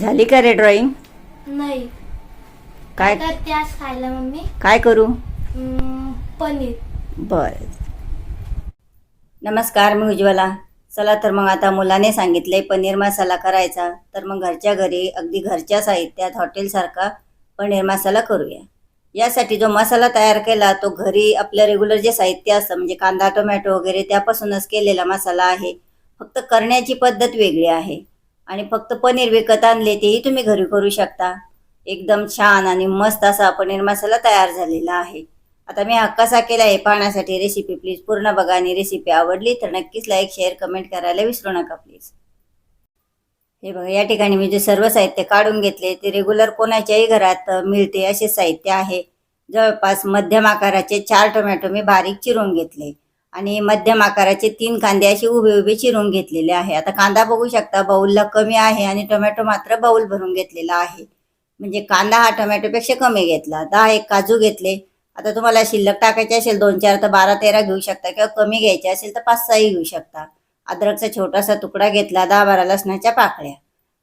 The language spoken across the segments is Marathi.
झाली का रे ड्रॉइंग? नाही. काय? त्याच खायला मम्मी. काय करू? पनीर. बर. नमस्कार मी उज्ज्वला चला तर मग आता मुलाने सांगितले पनीर मसाला करायचा. तर मग घरच्या घरी अगदी घरच्या साहित्यात हॉटेलसारखा पनीर मसाला करूया. यासाठी जो मसाला तयार केला तो घरी आपलं रेग्युलर जे साहित्य असतं म्हणजे कांदा टोमॅटो वगैरे त्यापासूनच केलेला मसाला आहे. फक्त करण्याची पद्धत वेगळी आहे. आणि फक्त पनीर विकत आणले तेही तुम्ही घरी करू शकता. एकदम छान आणि मस्त असा पनीर मसाला तयार झालेला आहे. आता मी हा कसा केला आहे पाहण्यासाठी रेसिपी प्लीज पूर्ण बघा आणि रेसिपी आवडली तर नक्कीच लाईक शेअर कमेंट करायला विसरू नका प्लीज हे बघा या ठिकाणी मी जे सर्व साहित्य काढून घेतले ते रेग्युलर कोणाच्याही घरात मिळते असे साहित्य आहे. जवळपास मध्यम आकाराचे चार टोमॅटो मी बारीक चिरून घेतले. आणि मध्यम आकाराचे तीन कांदे असे उभे उभे चिरून घेतलेले आहे. आता कांदा बघू शकता बाऊलला कमी आहे आणि टोमॅटो मात्र बाऊल भरून घेतलेला आहे. म्हणजे कांदा हा टोमॅटोपेक्षा कमी घेतला. दहा एक काजू घेतले. आता तुम्हाला शिल्लक टाकायचे असेल दोन चार तर बारा तेरा घेऊ शकता किंवा कमी घ्यायचे असेल तर पाच सहाही घेऊ शकता. अद्रकचा छोटासा तुकडा घेतला दहा बारा लसणाच्या पाकळ्या.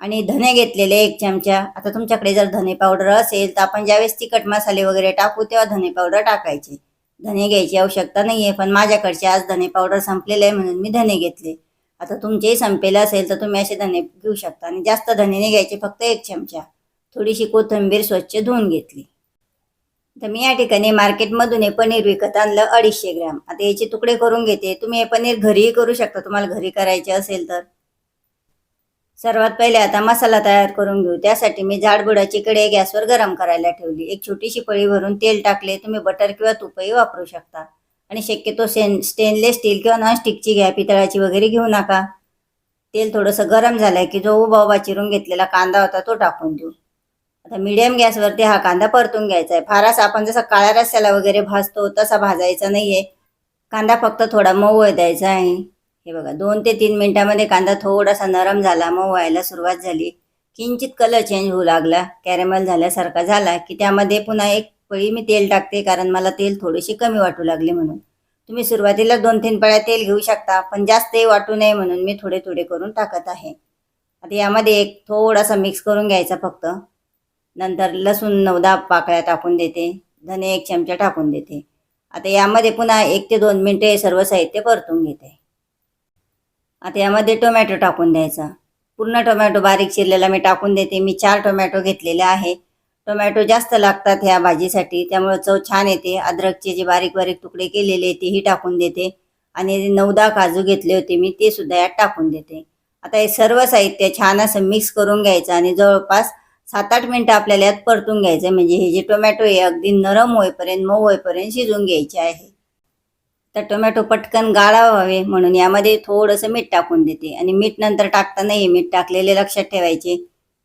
आणि धने घेतलेले एक चमचा. आता तुमच्याकडे जर धने पावडर असेल तर आपण ज्यावेळेस तिखट मसाले वगैरे टाकू तेव्हा धने पावडर टाकायचे. धने घ्यायची आवश्यकता नाही आहे पण माझ्याकडचे आज धने पावडर संपलेले आहे म्हणून मी धने घेतले. आता तुमचेही संपेले असेल तर तुम्ही असे धने घेऊ शकता. आणि जास्त धने नाही घ्यायचे फक्त एक चमचा. थोडीशी कोथिंबीर स्वच्छ धुवून घेतली. तर मी या ठिकाणी मार्केटमधून हे पनीर विकत आणलं अडीचशे ग्रॅम. आता याचे तुकडे करून घेते. तुम्ही हे पनीर घरीही करू शकता. तुम्हाला घरी करायचे असेल तर. सर्वात पहिले आता मसाला तयार करून घेऊ. त्यासाठी मी जाडबुडाची कढई गॅसवर गरम करायला ठेवली. एक छोटीशी पळी भरून तेल टाकले. तुम्ही बटर किंवा तुपही वापरू शकता. आणि शक्यतो सेन स्टेनलेस स्टील किंवा नॉनस्टिकची घ्या. पितळाची वगैरे घेऊ नका. तेल थोडंसं गरम झालंय की जो उबाबा चिरून घेतलेला कांदा होता तो टाकून देऊ. आता मीडियम गॅसवरती हा कांदा परतून घ्यायचा आहे फारच आपण जसा काळ्या रस्स्याला वगैरे भाजतो तसा भाजायचा नाहीये. कांदा फक्त थोडा मऊ द्यायचा आहे. हे बघा दोन ते तीन मिनिटामध्ये कांदा थोडासा नरम झाला मऊ व्हायला सुरुवात झाली. किंचित कलर चेंज होऊ लागला कॅरेमल झाल्यासारखा झाला की त्यामध्ये पुन्हा एक पळी मी तेल टाकते कारण मला तेल थोडीशी कमी वाटू लागली म्हणून. तुम्ही सुरुवातीला दोन तीन पळ्या तेल घेऊ शकता पण जास्तही वाटू नये म्हणून मी थोडे थोडे करून टाकत आहे. आता यामध्ये एक थोडासा मिक्स करून घ्यायचा फक्त. नंतर लसूण नवदा पाकळ्या टाकून देते धने एक चमचा टाकून देते. आता यामध्ये पुन्हा एक ते दोन मिनटे हे सर्व साहित्य परतून घेते. आता यामध्ये टोमॅटो टाकून द्यायचा. पूर्ण टोमॅटो बारीक चिरलेला मी टाकून देते. मी चार टोमॅटो घेतलेले आहे. टोमॅटो जास्त लागतात ह्या भाजीसाठी. त्यामुळे चव छान येते. अद्रकचे जे बारीक बारीक तुकडे केलेले तेही टाकून देते. आणि नऊ दहा काजू घेतले होते मी ते सुद्धा यात टाकून देते. आता हे सर्व साहित्य छान असं मिक्स करून घ्यायचं आणि जवळपास सात आठ मिनटं आपल्याला यात परतून घ्यायचं म्हणजे हे जे टोमॅटो आहे अगदी नरम होईपर्यंत मऊ होईपर्यंत शिजून घ्यायचे आहे. तर टोमॅटो पटकन गाळा व्हावे म्हणून यामध्ये थोडंसं मीठ टाकून देते. आणि मीठ नंतर टाकताना हे मीठ टाकलेले लक्षात ठेवायचे.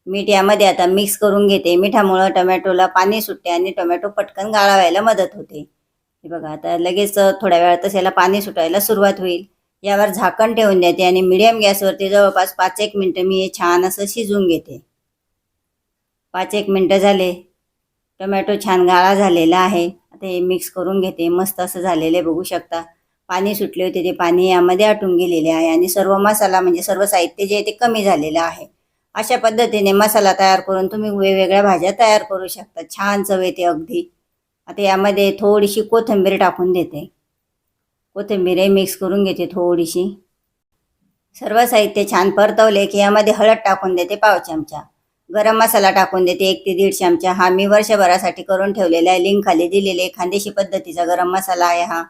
मीठ यामध्ये आता मिक्स करून घेते. मिठामुळं टोमॅटोला पाणी सुटते आणि टोमॅटो पटकन गाळा व्हायला मदत होते. हे बघा आता लगेच थोड्या वेळातच याला पाणी सुटायला सुरुवात होईल. यावर झाकण ठेवून देते आणि मिडियम गॅसवरती जवळपास पाच एक मिनटं मी हे छान असं शिजवून घेते. पाच एक मिनटं झाले. टोमॅटो छान गाळा झालेला आहे. ते मिक्स करून घेते. मस्त असं झालेलं आहे बघू शकता. पाणी सुटले होते ते पाणी यामध्ये आटून गेलेले आहे आणि सर्व मसाला म्हणजे सर्व साहित्य जे आहे ते कमी झालेलं आहे. अशा पद्धतीने मसाला तयार करून तुम्ही वेगवेगळ्या भाज्या तयार करू शकता. छान चव येते अगदी. आता यामध्ये थोडीशी कोथिंबीर टाकून देते. कोथिंबीरही मिक्स करून घेते थोडीशी. सर्व साहित्य छान परतवले की यामध्ये हळद टाकून देते पाव चमचा. गरम मसाला टाकून देते. एक ते दीड चमचा हा मी वर्षभरासाठी करून ठेवलेला आहे. लिंक खाली दिलेले खानदेशी पद्धतीचा गरम मसाला आहे हा.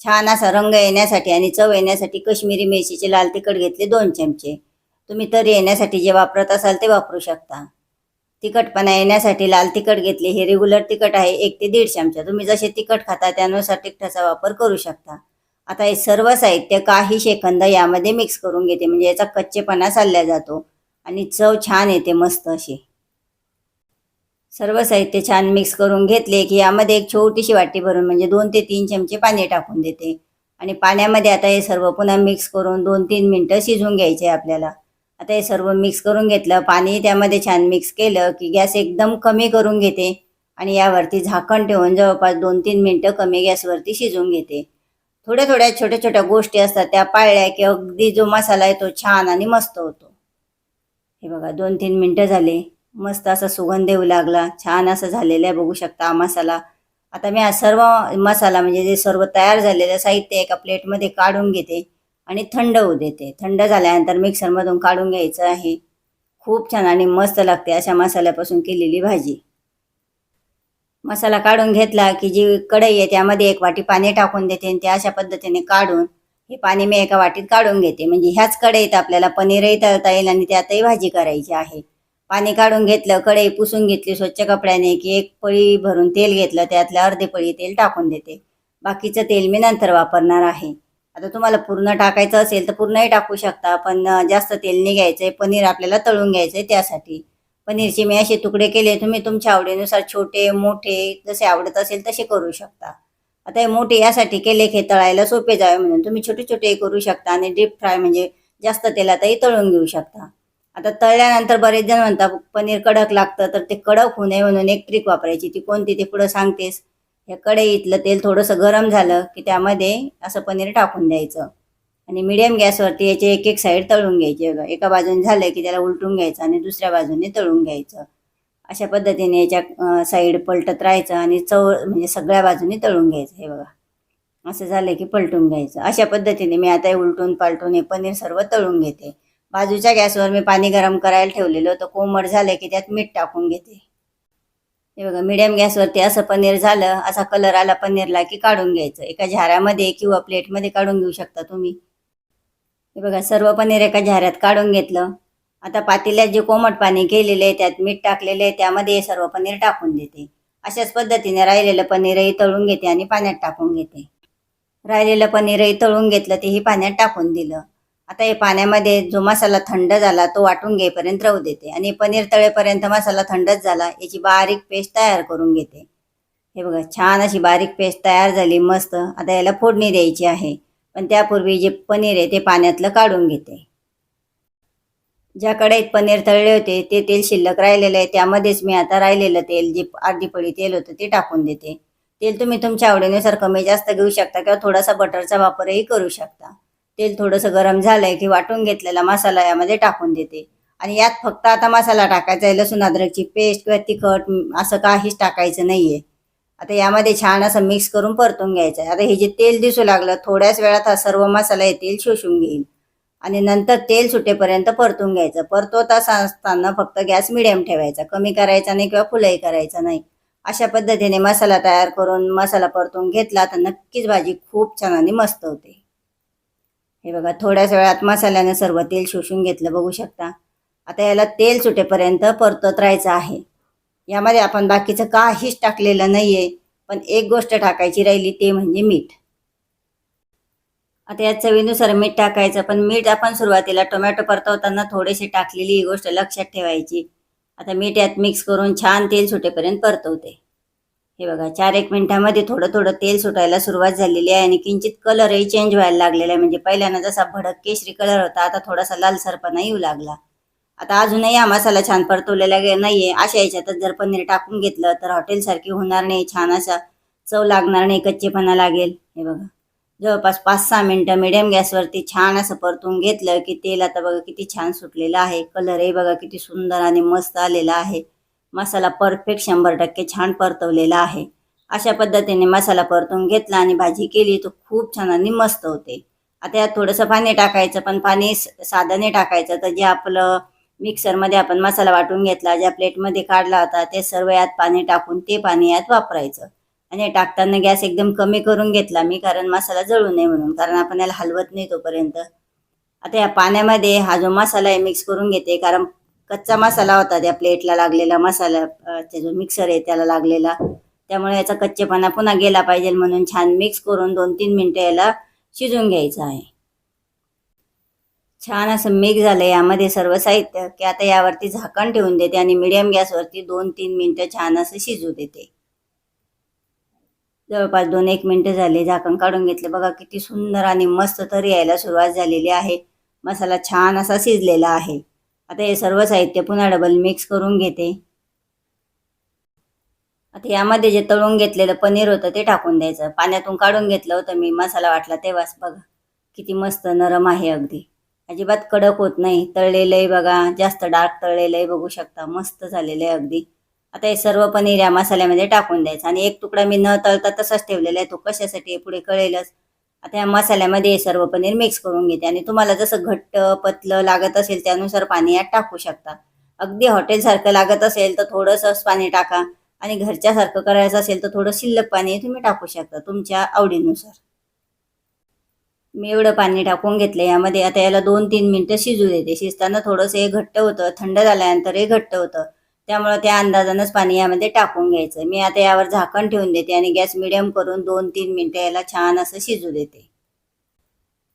छान असा रंग येण्यासाठी आणि चव येण्यासाठी कश्मीरी मिरचीचे लाल तिखट घेतले दोन चमचे. तुम्ही तरी येण्यासाठी जे वापरत असाल ते वापरू शकता. तिखटपणा येण्यासाठी लाल तिखट घेतले. हे रेग्युलर तिखट आहे. एक ते दीड चमचा तुम्ही जसे तिखट खाता त्यानुसार तिखटाचा वापर करू शकता. आता हे सर्व साहित्य काही शेकंद यामध्ये मिक्स करून घेते. म्हणजे याचा कच्चेपणा चालला जातो. आणि चव छान येते मस्त अशी. सर्व साहित्य छान मिक्स करून घेतले की यामध्ये एक छोटीशी वाटी भरून म्हणजे दोन ते तीन चमचे पाणी टाकून देते. आणि पाण्यामध्ये आता हे सर्व पुन्हा मिक्स करून दोन तीन मिनटं शिजवून घ्यायचे आपल्याला. आता हे सर्व मिक्स करून घेतलं पाणी त्यामध्ये छान मिक्स केलं की गॅस एकदम कमी करून घेते. आणि यावरती झाकण ठेवून जवळपास दोन तीन मिनटं कमी गॅसवरती शिजवून घेते. थोड्या थोड्या छोट्या छोट्या गोष्टी असतात त्या पाळल्या की अगदी जो मसाला आहे तो छान आणि मस्त होतो. हे बघा दोन तीन मिनटं झाले. मस्त असा सुगंध येऊ लागला. छान असं झालेलं आहे बघू शकता हा मसाला. आता मी हा सर्व मसाला म्हणजे जे सर्व तयार झालेलं साहित्य एका प्लेटमध्ये काढून घेते आणि थंड होऊ देते. थंड झाल्यानंतर मिक्सरमधून काढून घ्यायचं आहे. खूप छान आणि मस्त लागते अशा मसाल्यापासून केलेली भाजी. मसाला काढून घेतला की जी कढई आहे त्यामध्ये एक वाटी पाणी टाकून देते आणि ते अशा पद्धतीने काढून हे पाणी मी एका वाटीत काढून घेते. म्हणजे ह्याच कढईत आपल्याला पनीरही तळता येईल आणि त्यातही भाजी करायची आहे. पाणी काढून घेतलं कढई पुसून घेतली स्वच्छ कपड्याने की एक पळी भरून तेल घेतलं त्यातलं अर्धे पळी तेल टाकून देते. बाकीचं तेल मी नंतर वापरणार आहे. आता तुम्हाला पूर्ण टाकायचं असेल तर पूर्णही टाकू शकता पण जास्त तेल नाही घ्यायचंय. पनीर आपल्याला तळून घ्यायचंय त्यासाठी. पनीरचे मी असे तुकडे केले तुम्ही तुमच्या आवडीनुसार छोटे मोठे जसे आवडत असेल तसे करू शकता. आता हे मोठे यासाठी केले हे तळायला सोपे जावे म्हणून तुम्ही छोटे छोटे करू शकता आणि डीप फ्राय म्हणजे जास्त तेलातही तळून घेऊ शकता. आता तळल्यानंतर बरेच जण म्हणतात पनीर कडक लागतं तर ते कडक होऊ नये म्हणून एक ट्रिक वापरायची. ती कोणती ते पुढं सांगतेस. या कढईतलं तेल थोडंसं गरम झालं की त्यामध्ये असं पनीर टाकून द्यायचं. आणि मिडियम गॅसवरती याचे एक एक साईड तळून घ्यायचे. एका बाजूने झालं की त्याला उलटून घ्यायचं आणि दुसऱ्या बाजूने तळून घ्यायचं. अशा पद्धतीने याच्या साईड पलटत राहायचं आणि चव म्हणजे सगळ्या बाजूने तळून घ्यायचं हे बघा. असं झालं की पलटून घ्यायचं. अशा पद्धतीने मी आता उलटून पालटून हे पनीर सर्व तळून घेते. बाजूच्या गॅसवर मी पाणी गरम करायला ठेवलेलं तर कोमट झालं की त्यात मीठ टाकून घेते. हे बघा मिडियम गॅसवरती असं पनीर झालं असा कलर आला पनीरला की काढून घ्यायचं. एका झाऱ्यामध्ये किंवा प्लेटमध्ये काढून घेऊ शकता तुम्ही. हे बघा सर्व पनीर एका झाऱ्यात काढून घेतलं. आता पातेल्यात जे कोमट पाणी केलेले आहे त्यात मीठ टाकलेले आहे त्यामध्ये हे सर्व पनीर टाकून देते. अशाच पद्धतीने राहिलेलं पनीरही तळून घेते आणि पाण्यात टाकून घेते. राहिलेलं पनीरही तळून घेतलं तेही पाण्यात टाकून दिलं. आता हे पाण्यामध्ये जो मसाला थंड झाला तो वाटून घेईपर्यंत राहू देते. आणि पनीर तळेपर्यंत मसाला थंडच झाला याची बारीक पेस्ट तयार करून घेते. हे बघा छान अशी बारीक पेस्ट तयार झाली मस्त. आता याला फोडणी द्यायची आहे. पण त्यापूर्वी जे पनीर आहे ते पाण्यातलं काढून घेते. ज्या कढईत पनीर तळले होते ते तेल शिल्लक राहिलेलं आहे. त्यामध्येच मी आता राहिलेलं तेल जे अर्धी पळी तेल होतं ते टाकून देते. तेल तुम्ही तुमच्या आवडीनुसार कमी जास्त घेऊ शकता किंवा थोडासा बटरचा वापरही करू शकता. तेल थोडंसं गरम झालंय की वाटून घेतलेला मसाला यामध्ये टाकून देते. आणि यात फक्त आता मसाला टाकायचा आहे लसूण अद्रकची पेस्ट किंवा तिखट असं काहीच टाकायचं नाहीये. आता यामध्ये छान असं मिक्स करून परतून घ्यायचं आहे. आता हे जे तेल दिसू लागलं थोड्याच वेळात हा सर्व मसाला हे तेल शोषून घेईल. आणि नंतर तेल सुटेपर्यंत परतून घ्यायचं. परतवत असताना फक्त गॅस मिडियम ठेवायचा. कमी करायचा नाही किंवा फुलही करायचा नाही. अशा पद्धतीने मसाला तयार करून मसाला परतून घेतला तर नक्कीच भाजी खूप छान आणि मस्त होते. हे बघा थोड्याच वेळात मसाल्यानं सर्व तेल शोषून घेतलं. बघू शकता. आता याला तेल सुटेपर्यंत परतत राहायचं आहे. यामध्ये आपण बाकीचं काहीच टाकलेलं नाहीये. पण एक गोष्ट टाकायची राहिली ते म्हणजे मीठ. आता या चवीनुसार मीठ टाकायचं पण मीठ आपण सुरुवातीला टोमॅटो परतवताना थोडेसे टाकलेली ही गोष्ट लक्षात ठेवायची. आता मीठ यात मिक्स करून छान तेल सुटेपर्यंत परतवते. हे बघा चार एक मिनिटामध्ये थोडं थोडं तेल सुटायला सुरुवात झालेली आहे आणि किंचित कलरही चेंज व्हायला लागलेला आहे. म्हणजे पहिल्यानं जसा भडक केशरी कलर होता आता थोडासा लालसरपणा येऊ लागला. आता अजूनही हा मसाला छान परतवलेला नाहीये. अशा याच्यातच जर पनीर टाकून घेतलं तर हॉटेलसारखी होणार नाही. छान असा चव लागणार नाही कच्चेपणा लागेल. हे बघा. जवळपास पाच सहा मिनटं मिडियम गॅसवरती छान असं परतून घेतलं की तेल आता बघा किती छान सुटलेलं आहे. कलरही बघा किती सुंदर आणि मस्त आलेला आहे. मसाला परफेक्ट शंभर टक्के छान परतवलेला आहे. अशा पद्धतीने मसाला परतून घेतला आणि भाजी केली तर खूप छान आणि मस्त होते. आता यात थोडंसं पाणी टाकायचं पण पाणी साधाने टाकायचं. तर जे आपलं मिक्सरमध्ये आपण मसाला वाटून घेतला ज्या प्लेटमध्ये काढला होता ते सर्व यात पाणी टाकून ते पाणी यात वापरायचं. आणि टाकताना गॅस एकदम कमी करून घेतला मी कारण मसाला जळू नये म्हणून कारण आपण याला हलवत नाही तोपर्यंत. आता या पाण्यामध्ये हा जो मसाला आहे मिक्स करून घेते कारण कच्चा मसाला होता त्या प्लेटला लागलेला मसाला जो मिक्सर आहे त्याला लागलेला. त्यामुळे याचा कच्चेपणा पुन्हा गेला पाहिजे म्हणून छान मिक्स करून दोन तीन मिनटं याला शिजून घ्यायचं आहे. छान असं मिक्स झालं यामध्ये सर्व साहित्य की आता यावरती झाकण ठेवून देते आणि मिडियम गॅसवरती दोन तीन मिनटं छान असं शिजू देते. जवळपास दोन एक मिनिटं झाले झाकण काढून घेतले. बघा किती सुंदर आणि मस्त तरी यायला सुरुवात झालेली आहे. मसाला छान असा शिजलेला आहे. आता हे सर्व साहित्य पुन्हा डबल मिक्स करून घेते. आता यामध्ये जे तळून घेतलेलं पनीर होतं ते टाकून द्यायचं. पाण्यातून काढून घेतलं होतं मी मसाला वाटला तेव्हाच. बघा किती मस्त नरम आहे अगदी. अजिबात कडक होत नाही. तळलेलं आहे बघा जास्त डार्क तळलेलं आहे बघू शकता. मस्त झालेलं आहे अगदी. आता हे सर्व पनीर या मसाल्यामध्ये टाकून द्यायचं. आणि एक तुकडा मी न तळता तसाच ठेवलेला आहे तो कशासाठी पुढे कळेलच. आता या मसाल्यामध्ये हे सर्व पनीर मिक्स करून घेते. आणि तुम्हाला जसं घट्ट पतलं लागत असेल त्यानुसार पाणी यात टाकू शकता. अगदी हॉटेलसारखं लागत असेल तर थोडंसंच पाणी टाका. आणि घरच्यासारखं करायचं असेल तर थोडं शिल्लक पाणी तुम्ही टाकू शकता तुमच्या आवडीनुसार. मी एवढं पाणी टाकून घेतलं यामध्ये. आता याला दोन तीन मिनटं शिजू देते. शिजताना थोडंसं हे घट्ट होतं थंड झाल्यानंतर हे घट्ट होतं. त्यामुळं त्या अंदाजानंच पाणी यामध्ये टाकून घ्यायचं. मी आता यावर झाकण ठेवून देते आणि गॅस मिडियम करून दोन तीन मिनटं याला छान असं शिजू देते.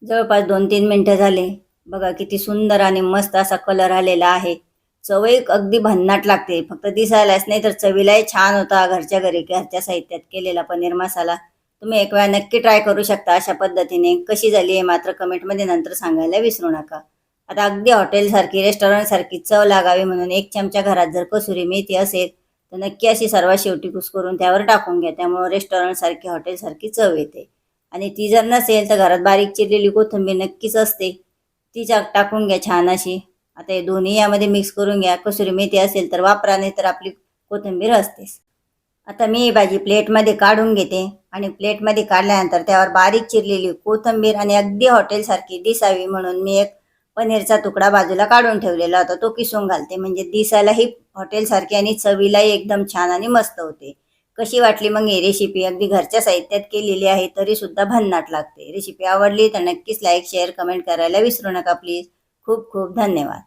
जवळपास दोन तीन मिनटं झाले. बघा किती सुंदर आणि मस्त असा कलर आलेला आहे. चवही अगदी भन्नाट लागते. फक्त दिसायलाच नाही तर चवीलाही छान होता घरच्या घरी घरच्या साहित्यात केलेला पनीर मसाला. तुम्ही एक वेळा नक्की ट्राय करू शकता अशा पद्धतीने. कशी झाली आहे मात्र कमेंटमध्ये नंतर सांगायला विसरू नका. आता अगदी हॉटेलसारखी रेस्टॉरंटसारखी चव लागावी म्हणून एक चमचा घरात जर कसुरी मेथी असेल तर नक्की अशी सर्वात शेवटी कुसकरून त्यावर टाकून घ्या. त्यामुळे रेस्टॉरंटसारखी हॉटेलसारखी चव येते. आणि ती जर नसेल तर घरात बारीक चिरलेली कोथिंबीर नक्कीच असते. ती टाकून घ्या छान अशी. आता हे दोन्ही यामध्ये मिक्स करून घ्या. कसुरी मेथी असेल तर वापरा नाही तर आपली कोथिंबीर असतेच. आता मी ही भाजी प्लेटमध्ये काढून घेते. आणि प्लेटमध्ये काढल्यानंतर त्यावर बारीक चिरलेली कोथिंबीर आणि अगदी हॉटेलसारखी दिसावी म्हणून मी एक पनीरचा तुकडा बाजूला काढून ठेवलेला होता. तो किसून घालते. म्हणजे दिसायलाही हॉटेलसारखी आणि चवीलाही एकदम छान आणि मस्त होते. कशी वाटली मग ही रेसिपी अगदी घरच्या साहित्यात केलेली आहे तरी सुद्धा भन्नाट लागते. रेसिपी आवडली तर नक्कीच लाईक शेअर कमेंट करायला विसरू नका प्लीज खूप खूप धन्यवाद.